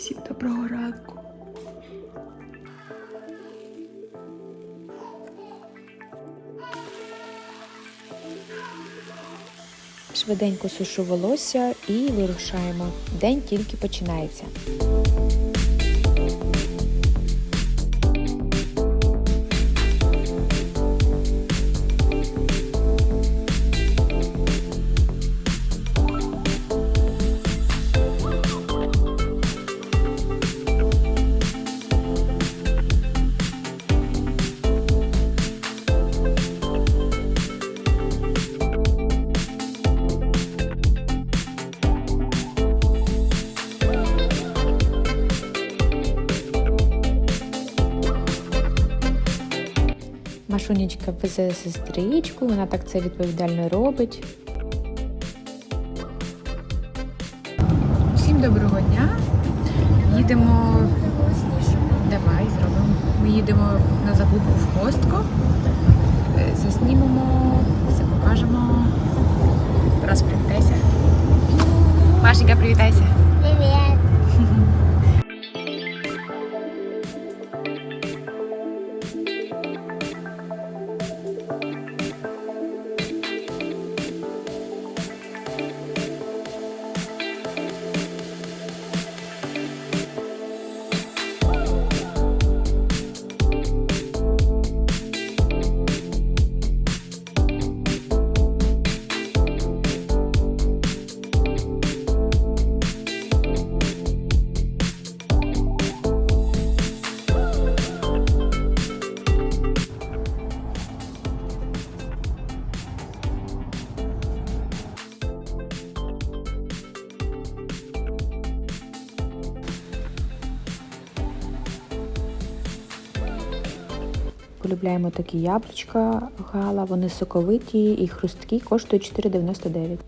Всім доброго ранку. Швиденько сушу волосся і вирушаємо. День тільки починається. Машунечка везе сестричку, вона так це відповідально робить. Всім доброго дня. Їдемо. Давай зробимо. Ми їдемо на закупку в Костко. Е, Заснімемо, все покажемо. Раз привітайся. Машенька, привітайся. Привет. Полюбляємо такі яблучка гала, вони соковиті і хрусткі, коштують 4,99.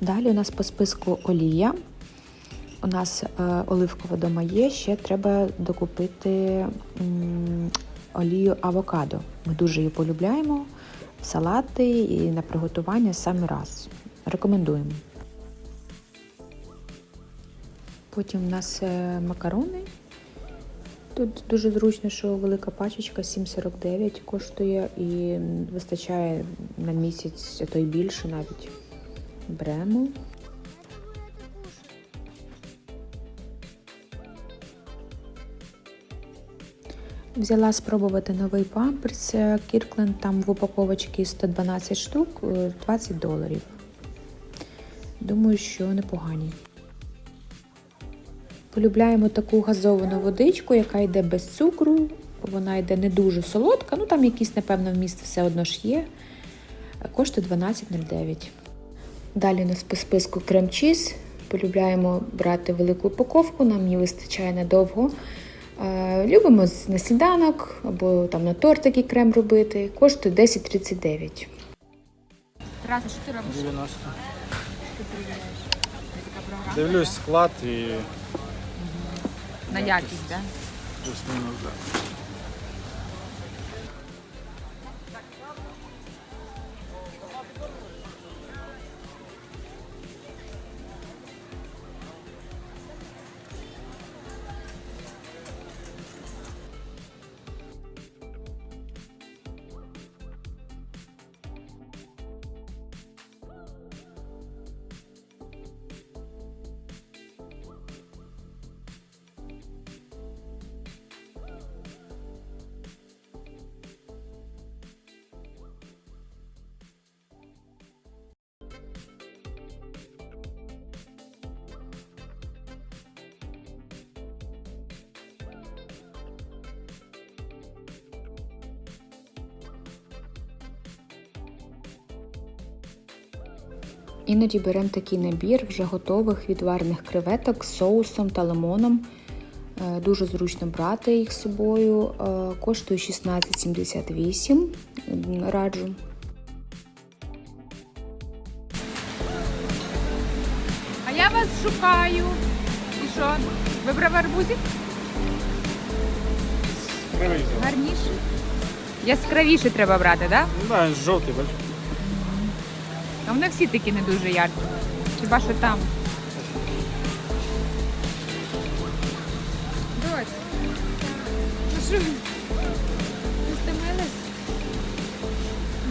Далі у нас по списку олія. У нас е, оливкова дома є, ще треба докупити олію авокадо. Ми дуже її полюбляємо салати і на приготування саме раз. Рекомендуємо. Потім у нас е, макарони. Тут дуже зручно, що велика пачечка 7,49 коштує і вистачає на місяць, а то й більше навіть. Беремо. Взяла спробувати новий памперс Кіркленд, там в упаковочці 112 штук, е, 20 доларів. Думаю, що непогані. Полюбляємо таку газовану водичку, яка йде без цукру. Вона йде не дуже солодка, ну там якийсь, напевно, вміст все одно ж є. Коштує 12,09. Далі у нас по списку крем-чіз. Полюбляємо брати велику упаковку, нам її вистачає надовго. Е, Любимо на сніданок або там на торт такий крем робити. Коштує 10,39. Тараса, що ти робиш? 90. Дивлюсь склад і На якість, так? плюс-мінус. Да. Іноді беремо такий набір вже готових відварених креветок з соусом та лимоном. Е, Дуже зручно брати їх з собою. Е, Коштує 16,78. Раджу. А я вас шукаю. І що? Вибрав арбузик? Гарніше. Яскравіше треба брати, так? Ну да, жовтий, бачиш. А вони всі такі не дуже яркі. Хіба що там. Дось. Ну що?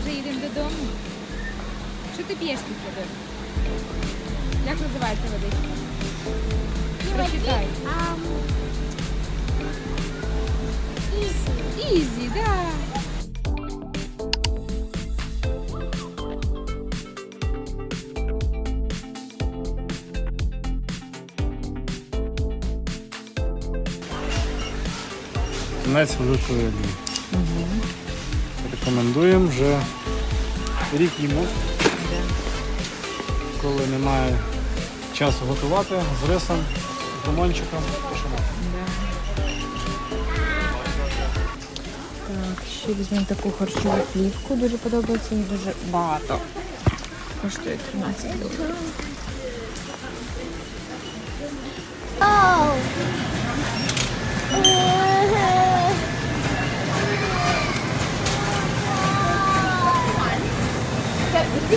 Вже їдемо додому. Що ти п'єш після дому? Як називається водичка? Прочитай. Ізі, да. Кінець великої олії. Рекомендуємо вже рік їмо. Коли немає часу готувати з рисом, з лимончиком, пишемо. Так, ще візьмемо таку харчову плівку. Дуже подобається, їй дуже багато. Коштує 13 доларів.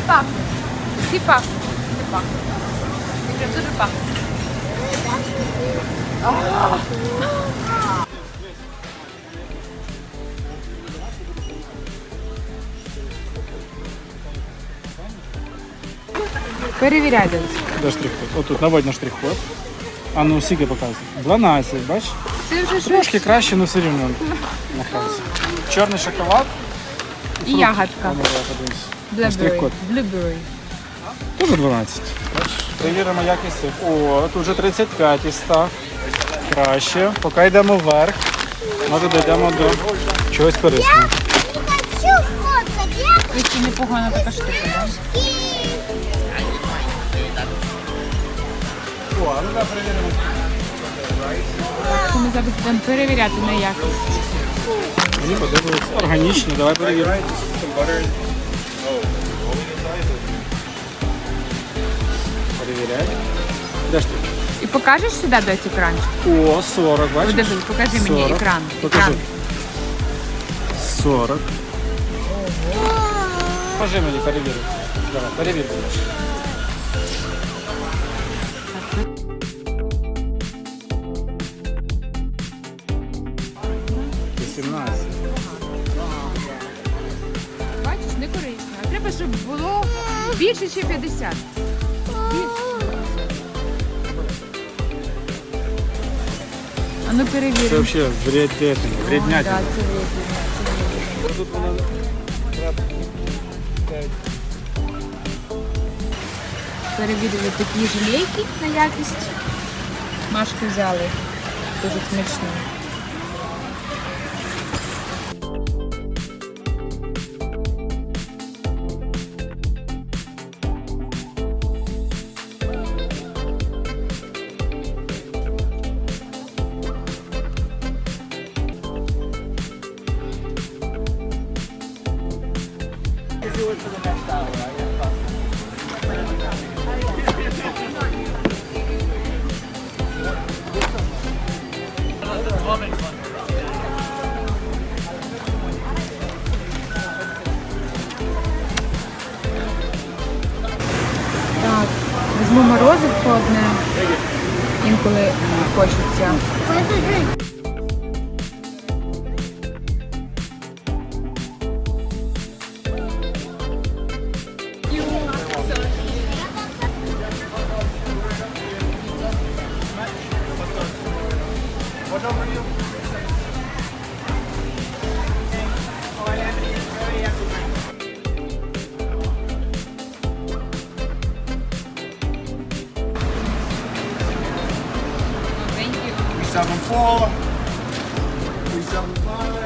Пахнуть. Всі пахнуть. Всі пахнуть. Прям дуже пахнуть. Перевіряй, Денис. Де штрих-код? Отут, наводь на штрих-код. А ну, скільки показує? 12, бачиш? Це вже щось. Трошки краще, але все рівно нахилиться. Чорний шоколад. І ягодка. А ну, давай подивимось. Штрих-код. Blueberry. Теж 12. Перевіримо якість цих. О, тут вже 35 із 100. Краще. Поки йдемо вверх, може дійдемо до чогось корисного. Хочу фоткать, я Ось непогана така штука, да? О, а ну да, перевіримо. Ми зараз будемо перевіряти на якість. Мені подобається. Органічно, давай перевіримо. Перевіряй. Де ж ти? І покажеш сюди десь екранчик? О, 40, бачиш? Подожди, покажи мені 40. екран. Покажи. Екран. 40. Покажи мені, перевір. Давай, перевір. Щоб було більше, ніж 50. А ну Це перевіримо. взагалі вреднятина, Да, вреднятина. це вредно. Тут воно Перевірили такі желейки на якість. Машки взяли. Дуже смачно. Four, three, seven, five. 375.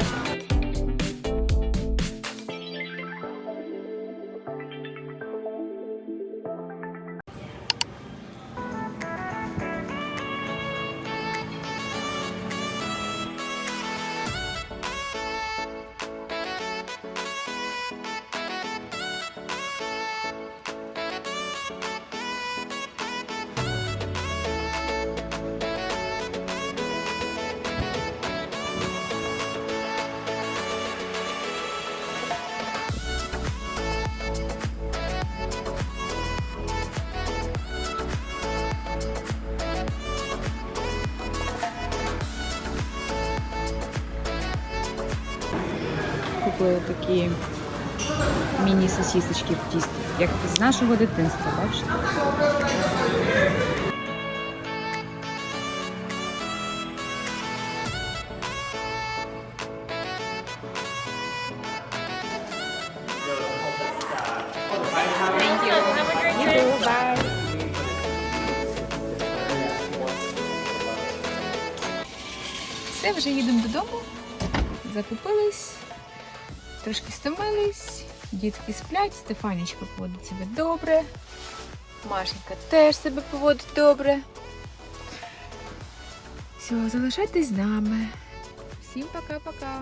Вийшли такі міні-сосісочки в тісті, як з нашого дитинства, бачите? Все, вже їдемо додому. Закупились, трошки стомились, дітки сплять, Стефанічка поводить себе добре. Машенька теж себе поводить добре. Все, залишайтесь з нами. Всім пока-пока.